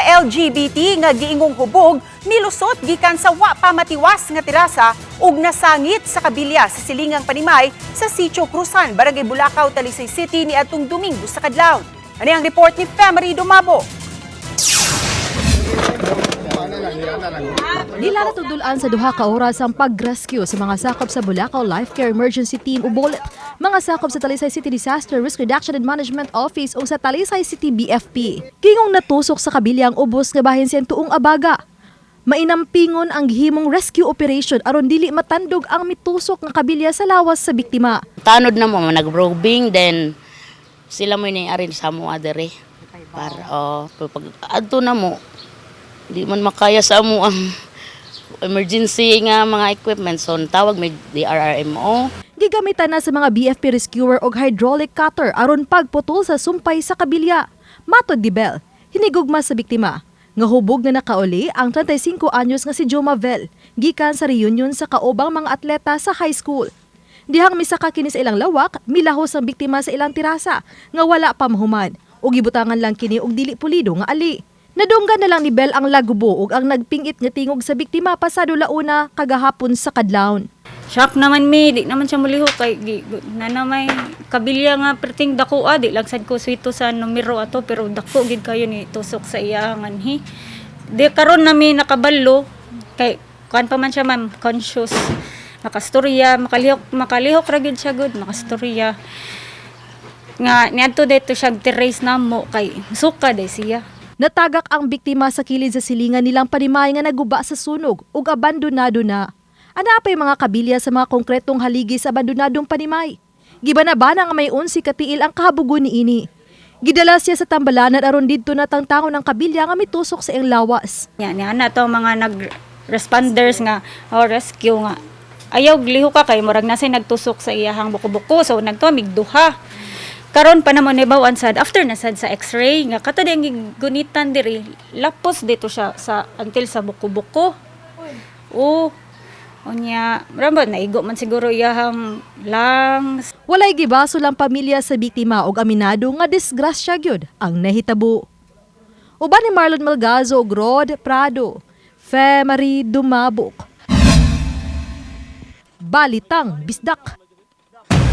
LGBT nga giingong hubog nilusot gikan sa wa pa matiwas nga tirasa ug nasangit sa kabilya sa silingang panimay sa Sitio Cruzan, Barangay Bulacau, Talisay City ni atong Domingo sa kadlaw. Ani ang report ni Femery Dumabo. Nila natudulan sa duha ka oras ang pag-rescue sa mga sakop sa Bulacau Life Care Emergency Team o BOLET, mga sakop sa Talisay City Disaster Risk Reduction and Management Office o sa Talisay City BFP. Kingong natusok sa kabilyang ubos nga bahin siyang tuong abaga. Mainampingon ang gihimong rescue operation aron dili matandog ang mitusok nga kabilya sa lawas sa biktima. tanod na mo nag-probing then sila mo ni arin sa mo adere para oh pag adto na mo di man makaya sa mo ang emergency nga mga equipment so tawag may DRRMO Gigamitan na sa mga BFP rescuer og hydraulic cutter aron pagputol sa sumpay sa kabilya. Matod di Bell, hinigugma sa biktima. Nga hubog na nakauli ang 35 anyos nga si Joma Vel, gikan sa reunion sa kaubang mga atleta sa high school. Dihang misaka kini sa ilang lawak, milahos ang biktima sa ilang tirasa nga wala pa mahuman ug gibutangan lang kini og dili pulido nga ali. Nadunggan na lang ni Bell ang lagubo ug ang nagpingit nga tingog sa biktima pasado launa kagahapon sa kadlawon. Shock naman mi, di naman siya muliho kay gi, na na may kabilya nga perting dako ah, di lang sad ko swito sa numero ato pero dako gid kayo ni tusok sa iyangan hi. Di karon na mi nakabalo kay kuan pa man siya ma'am conscious. Nakastorya, makalihok makalihok ra gid siya good, makastorya. Nga niadto dito siya terrace namo kay suka day siya. Natagak ang biktima sa kilid sa silingan nilang panimay nga naguba sa sunog ug abandonado na. Ana pa yung mga kabilya sa mga konkretong haligi sa abandonadong panimay. Gibanabana nga may unsi katiil ang kahabugon ni ini. Gidala siya sa tambalanan aron didto na tangtangon ng kabilya nga mitusok sa iyang lawas. Yan, yan na to mga nag-responders nga o rescue nga. Ayaw gliho ka kay murag na nagtusok sa iyahang buko-buko so nagtuamig duha. Karon pa namon nibawan sad after na sad sa x-ray nga kato ang gunitan diri lapos dito siya sa until sa buko-buko. Oo. Unya, rambot naigo man siguro iyahang lungs. Walay gibaso lang pamilya sa biktima og aminado nga disgrasya gyud ang nahitabo. Uban ni Marlon Malgazo ug Rod Prado, Fe Dumabok. Balitang Bisdak.